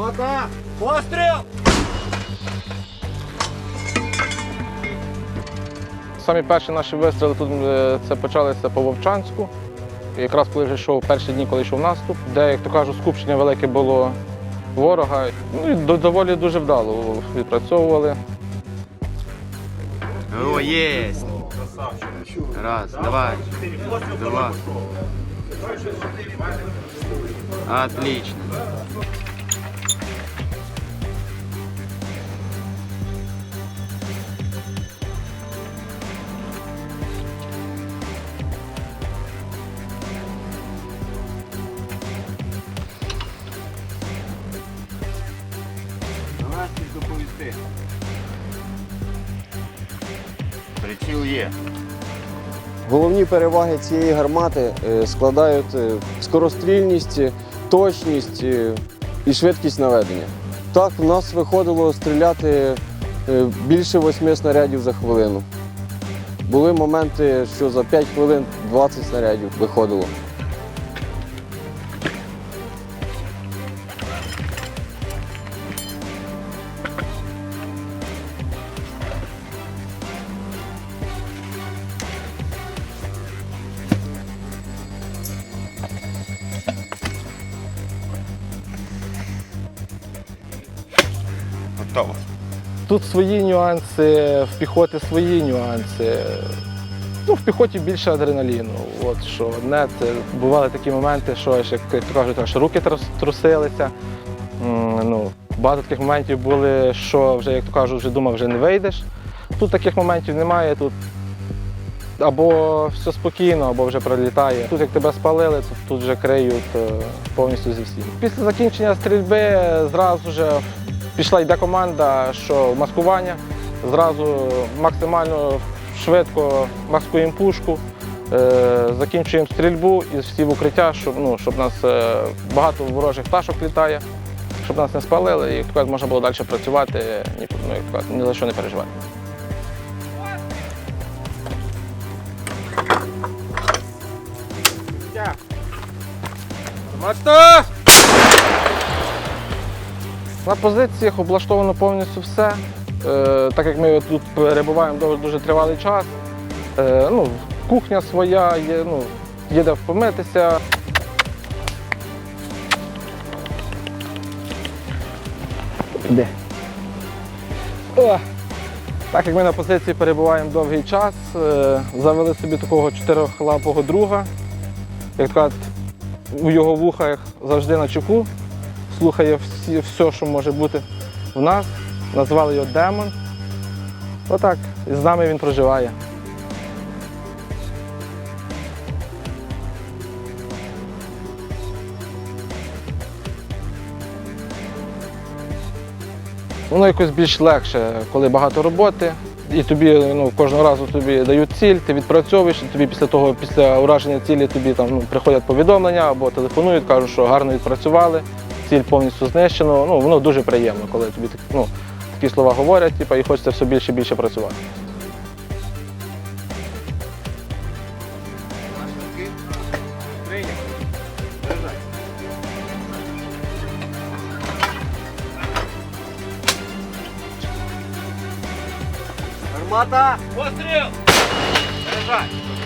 Гармата! Постріл! Самі перші наші вистріли тут е, це почалося по Вовчанську. Якраз коли вже йшов перші дні, коли йшов наступ, де, як то кажуть, скупчення велике було ворога. Ну і доволі дуже вдало відпрацьовували. О, есть. Раз, давай. Два. Отлично. Доповісти. Приціл є. Головні переваги цієї гармати е, складають е, скорострільність, е, точність і швидкість наведення. Так, в нас виходило стріляти більше восьми снарядів за хвилину. Були моменти, що за 5 хвилин 20 снарядів виходило. Готово. Тут свої нюанси, в піхоті свої нюанси. Ну, в піхоті більше адреналіну. От що одне, це бували такі моменти, що як кажуть, аж руки трусилися. Ну, багато таких моментів були, що вже, як то кажуть, вже думав, вже не вийдеш. Тут таких моментів немає. Тут або все спокійно, або вже пролітає. Тут, як тебе спалили, то тут вже криють е, повністю зі всім. Після закінчення стрільби зразу ж пішла йде команда, що маскування. Зразу максимально швидко маскуємо пушку, е, закінчуємо стрільбу і всі в укриття, щоб, ну, щоб нас е, багато ворожих пташок літає, щоб нас не спалили і як можна було далі працювати, ні, ну, ні за що не переживати. Гармата! На позиціях облаштовано повністю все. Е, так як ми тут перебуваємо дуже, тривалий час. Е, ну, кухня своя, є, ну, є де помитися. Де? О! Так як ми на позиції перебуваємо довгий час, е, завели собі такого чотирьохлапого друга. Як кажуть, у його вухах завжди на чеку слухає всі, все, що може бути в нас. Назвали його демон. Отак, і з нами він проживає. Воно якось більш легше, коли багато роботи, і тобі ну, кожного разу тобі дають ціль, ти відпрацьовуєш, і тобі після того, після ураження цілі тобі там ну, приходять повідомлення або телефонують, кажуть, що гарно відпрацювали, ціль повністю знищено. Ну, воно дуже приємно, коли тобі так- ну, такі слова говорять, типу, і хочеться все більше і більше працювати. Гармата! Постріл! Заряджай!